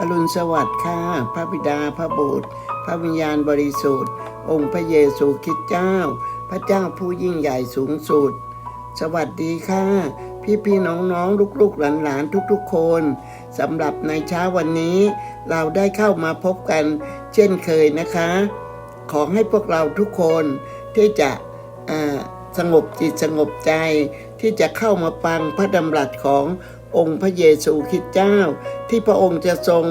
อรุณสวัสดิ์ค่ะ พระบิดาพระบุตร พระวิญญาณบริสุทธิ์ องค์พระเยซูคริสต์เจ้า พระเจ้าผู้ยิ่งใหญ่สูงสุด สวัสดีค่ะ พี่พี่น้องน้องลูกลูกหลานหลานทุกๆ คนสำหรับในเช้าวันนี้ เราได้เข้ามาพบกัน เช่นเคยนะคะ ขอให้พวกเราทุกคนที่จะสงบจิตสงบใจที่จะเข้ามาฟังพระดำรัสของ องค์พระเยซูคริสต์เจ้า ที่พระองค์จะทรง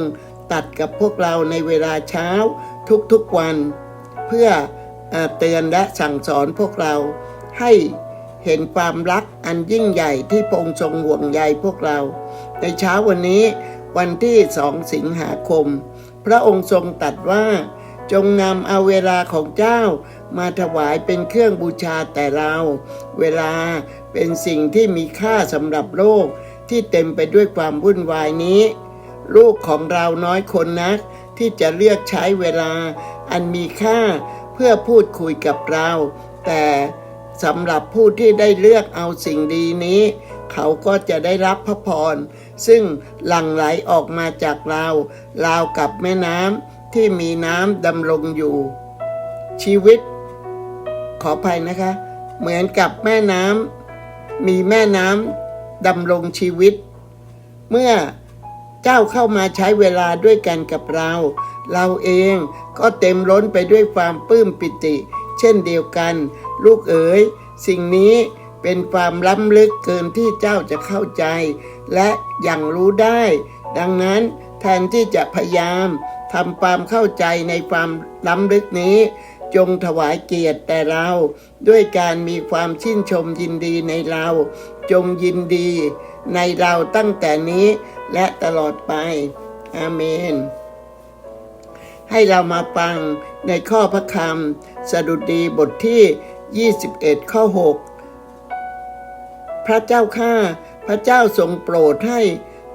ตัดกับพวกเราในเวลาเช้าทุกๆวัน เพื่อเตือนและสั่งสอนพวกเราให้เห็นความรักอันยิ่งใหญ่ที่พระองค์ทรงห่วงใยพวกเรา ในเช้าวันนี้วันที่สองสิงหาคม พระองค์ทรงตัดว่า จงนำเอาเวลาของเจ้ามาถวายเป็นเครื่องบูชาแต่เรา เวลาเป็นสิ่งที่มีค่าสำหรับโลก ที่เต็มไปด้วยความวุ่นวายนี้ ลูกของเราน้อยคนนัก ที่จะเลือกใช้เวลา อันมีค่าเพื่อพูดคุยกับเรา แต่สำหรับผู้ที่ได้เลือกเอาสิ่งดีนี้ เขาก็จะได้รับพระพร ซึ่งหลั่งไหลออกมาจากเราราวกับแม่น้ำที่มีน้ำดำรงอยู่ ชีวิต ขออภัยนะคะ เหมือนกับแม่น้ำมีแม่น้ำ ดำรงชีวิต เมื่อเจ้าเข้ามาใช้เวลาด้วยกันกับเรา เราเองก็เต็มล้นไปด้วยความปลื้มปิติ เช่นเดียวกัน ลูกเอ๋ย สิ่งนี้เป็นความล้ำลึกเกินที่เจ้าจะเข้าใจ และอย่างรู้ได้ ดังนั้นแทนที่จะพยายามทำความเข้าใจในความล้ำลึกนี้ จงถวายเกียรติแต่เรา ด้วยการมีความชื่นชมยินดีในเรา จงยินดี ในเราตั้งแต่นี้และตลอดไป อาเมน ให้เรามาฟังในข้อพระคำสดุดีบทที่ 21 ข้อ 6 พระเจ้าข้าพระเจ้าทรงโปรดให้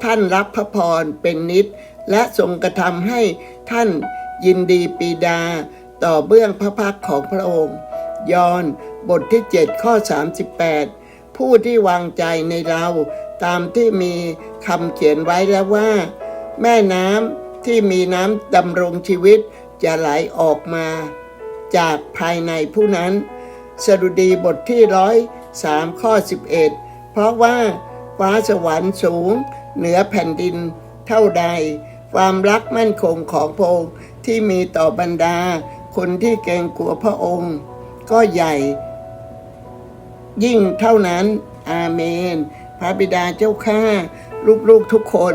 ท่านรับพระพรเป็นนิด และทรงกระทำให้ท่านยินดีปีดา ต่อเบื้องพระพักของพระองค์ ยอนบทที่ 7 ข้อ 38 ผู้ที่วางใจในเราตามที่มีคำเขียนไว้แล้วว่า แม่น้ำที่มีน้ำดำรงชีวิตจะไหลออกมา จากภายในผู้นั้น สดุดีบทที่ร้อยสามข้อ 11 เพราะว่าฟ้าสวรรค์สูง เหนือแผ่นดินเท่าใด ความรักมั่นคงของพระองค์ที่มีต่อบรรดา คนที่เกรงกลัวพระองค์ ก็ใหญ่ ยิ่งเท่านั้น อาเมน พระบิดาเจ้าข้าลูกๆทุกคน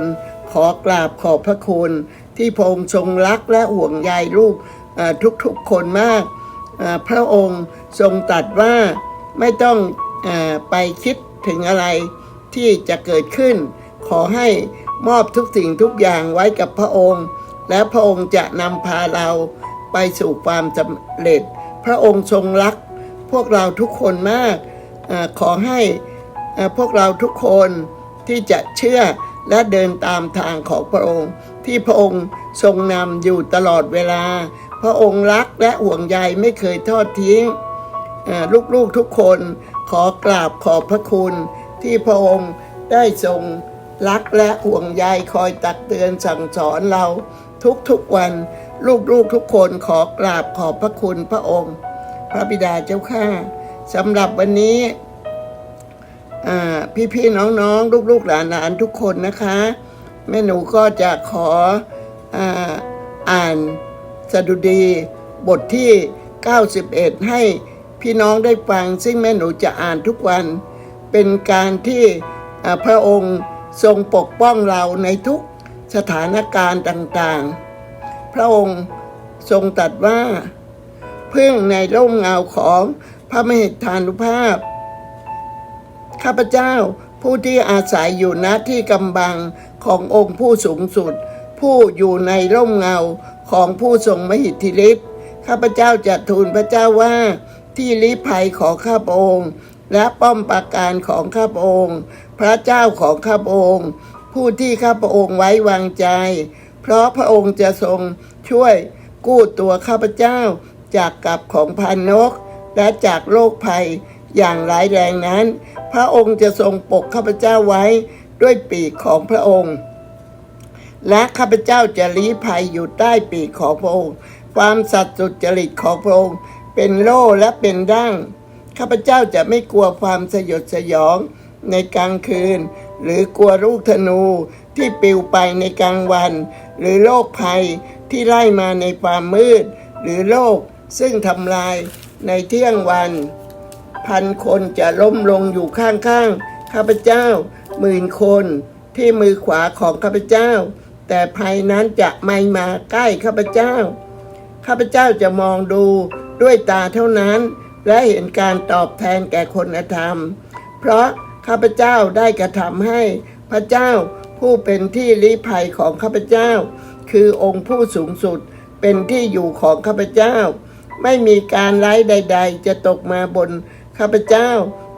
ขอกราบขอบพระคุณ ที่พระองค์ทรงรักและห่วงใยลูกทุกๆคนมากพระองค์ทรงตรัสว่าไม่ต้องอไปคิดถึงอะไรที่จะเกิดขึ้น ขอให้มอบทุกสิ่งทุกอย่างไว้กับพระองค์ และพระองค์จะนำพาเราไปสู่ความสำเร็จ พระองค์ทรงรักพวกเราทุกคนมาก ขอให้พวกเราทุกคนที่จะเชื่อและเดินตามทางของพระองค์ ที่พระองค์ทรงนำอยู่ตลอดเวลา พระองค์รักและห่วงใยไม่เคยทอดทิ้งลูกๆทุกคนขอกราบขอบพระคุณ ที่พระองค์ได้ทรงรักและห่วงใยคอยตักเตือนสั่งสอนเราทุกๆวัน ลูกๆทุกคนขอกราบขอบพระคุณพระองค์ พระบิดาเจ้าข้า สำหรับวันนี้อ่พี่ๆน้องๆ ลูกๆหลานๆทุกคนนะคะ แม่หนูก็จะขออาอ่านสดุดีบทที่ 91 ให้พี่น้องได้ฟัง ซึ่งแม่หนูจะอ่านทุกวัน เป็นการที่พระองค์ทรงปกป้องเราในทุกสถานการณ์ต่างๆ พระองค์ทรงตรัสว่า เพึ่งในร่มเงาของ พระมเหทานุภาพ ข้าพเจ้าผู้ที่อาศัยอยู่ณที่กำบังขององค์ผู้สูงสุด ผู้อยู่ในร่มเงาของผู้ทรงมหิทธิฤทธิ์ข้าพเจ้าจะทูลพระเจ้าว่าที่ลี้ภัยของข้าพระองค์ และป้อมปราการของข้าพระองค์ พระเจ้าของข้าพระองค์ ผู้ที่ข้าพระองค์ไว้วางใจ เพราะพระองค์จะทรงช่วยกู้ตัวข้าพเจ้าจากกับของพันนก และจากโรคภัยอย่างร้ายแรงนั้น พระองค์จะทรงปกข้าพเจ้าไว้ด้วยปีกของพระองค์ และข้าพเจ้าจะลี้ภัยอยู่ใต้ปีกของพระองค์ ความสัตย์สุจริตของพระองค์ เป็นโล่และเป็นดั้งข้าพเจ้าจะไม่กลัวความสยดสยองในกลางคืน หรือกลัวลูกธนูที่ปลิวไปในกลางวัน หรือโรคภัยที่ไล่มาในความมืด หรือโรคซึ่งทำลาย ในเที่ยงวัน พันคนจะล้มลงอยู่ข้างๆข้าพเจ้าหมื่นคนที่มือขวาของข้าพเจ้า แต่ภัยนั้นจะไม่มาใกล้ข้าพเจ้า ข้าพเจ้าจะมองดูด้วยตาเท่านั้น และเห็นการตอบแทนแก่คนธรรม เพราะข้าพเจ้าได้กระทำให้พระเจ้าผู้เป็นที่ลี้ภัยของข้าพเจ้า คือองค์ผู้สูงสุดเป็นที่อยู่ของข้าพเจ้า ไม่มีการร้ายใด ๆ จะตกมาบนข้าพเจ้า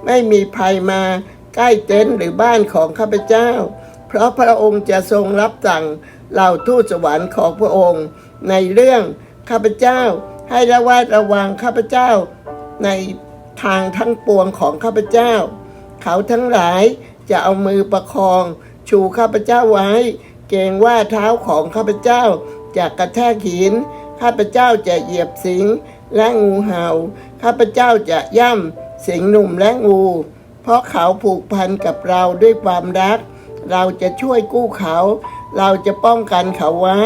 ไม่มีภัยมาใกล้เต็นท์หรือบ้านของข้าพเจ้า เพราะพระองค์จะทรงรับสั่งเหล่าทูตสวรรค์ของพระองค์ ในเรื่องข้าพเจ้าให้ระวัดระวังข้าพเจ้า ในทางทั้งปวงของข้าพเจ้า เขาทั้งหลายจะเอามือประคอง ชูข้าพเจ้าไว้ เกรงว่าเท้าของข้าพเจ้าจะกระแทกหิน ข้าพเจ้าจะเหยียบสิงและงูเห่า ข้าพเจ้าจะย่ำสิงหนุ่มและงู เพราะเขาผูกพันกับเราด้วยความรัก เราจะช่วยกู้เขา เราจะป้องกันเขาไว้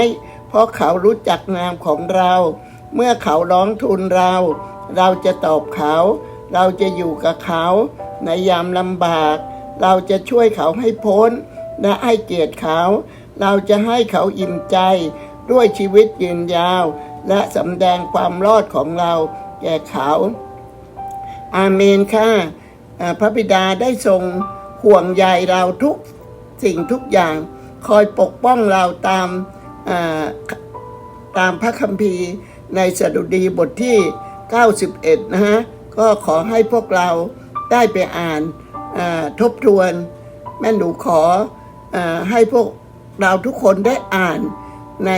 เพราะเขารู้จักนามของเรา เมื่อเขาร้องทูลเรา เราจะตอบเขา เราจะอยู่กับเขา ในยามลำบาก เราจะช่วยเขาให้พ้น และให้เกียรติเขา เราจะให้เขาอิ่มใจ ด้วยชีวิตยืนยาว และสำแดงความรอดของเราแก่เขา อาเมนค่ะพระบิดาได้ทรงห่วงใยเราทุกสิ่งทุกอย่าง คอยปกป้องเราตามตามพระคัมภีร์ในสดุดีบทที่ 91 นะฮะ ก็ขอให้พวกเราได้ไปอ่านทบทวน แม่หนูขออให้พวกเราทุกคนได้อ่าน ใน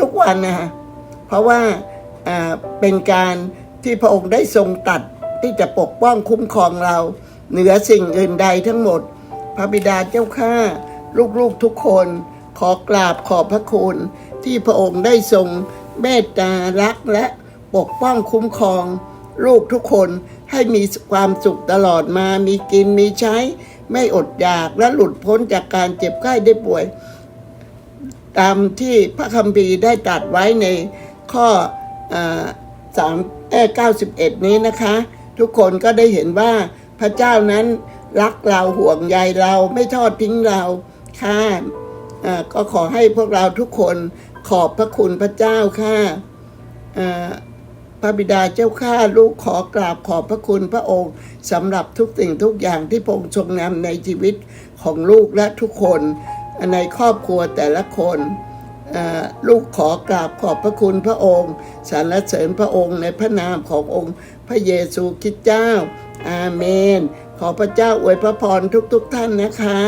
ทุกๆวันนะฮะเพราะว่าอ่าเป็นการที่พระองค์ได้ทรงตัดที่จะปกป้องคุ้มครองเรา เหนือสิ่งอื่นใดทั้งหมด พระบิดาเจ้าข้าลูกๆทุกคนขอกราบขอบพระคุณ ที่พระองค์ได้ทรงเมตตารักและปกป้องคุ้มครอง ลูกทุกคนให้มีความสุขตลอดมามีกินมีใช้ ไม่อดอยากและหลุดพ้นจากการเจ็บไข้ได้ป่วย ตามที่พระคัมภีร์ได้ตรัดไว้ในข้อสามเอเก้าสิบเอ็ดนี้นะคะ ทุกคนก็ได้เห็นว่าพระเจ้านั้นรักเราห่วงใยเราไม่ทอดทิ้งเราค่ะอ่าก็ขอให้พวกเราทุกคนขอบพระคุณพระเจ้าค่ะอ่าพระบิดาเจ้าข้าลูกขอกราบขอบพระคุณพระองค์สำหรับทุกสิ่งทุกอย่างที่พระองค์ทรงนำในชีวิตของลูกและทุกคน ในครอบครัวแต่ละคนลูกขอกราบขอบพระคุณพระองค์สรรเสริญพระองค์ในพระนามขององค์พระเยซูคริสต์เจ้า อาเมน ขอพระเจ้าอวยพระพรทุกๆทท่านนะคะ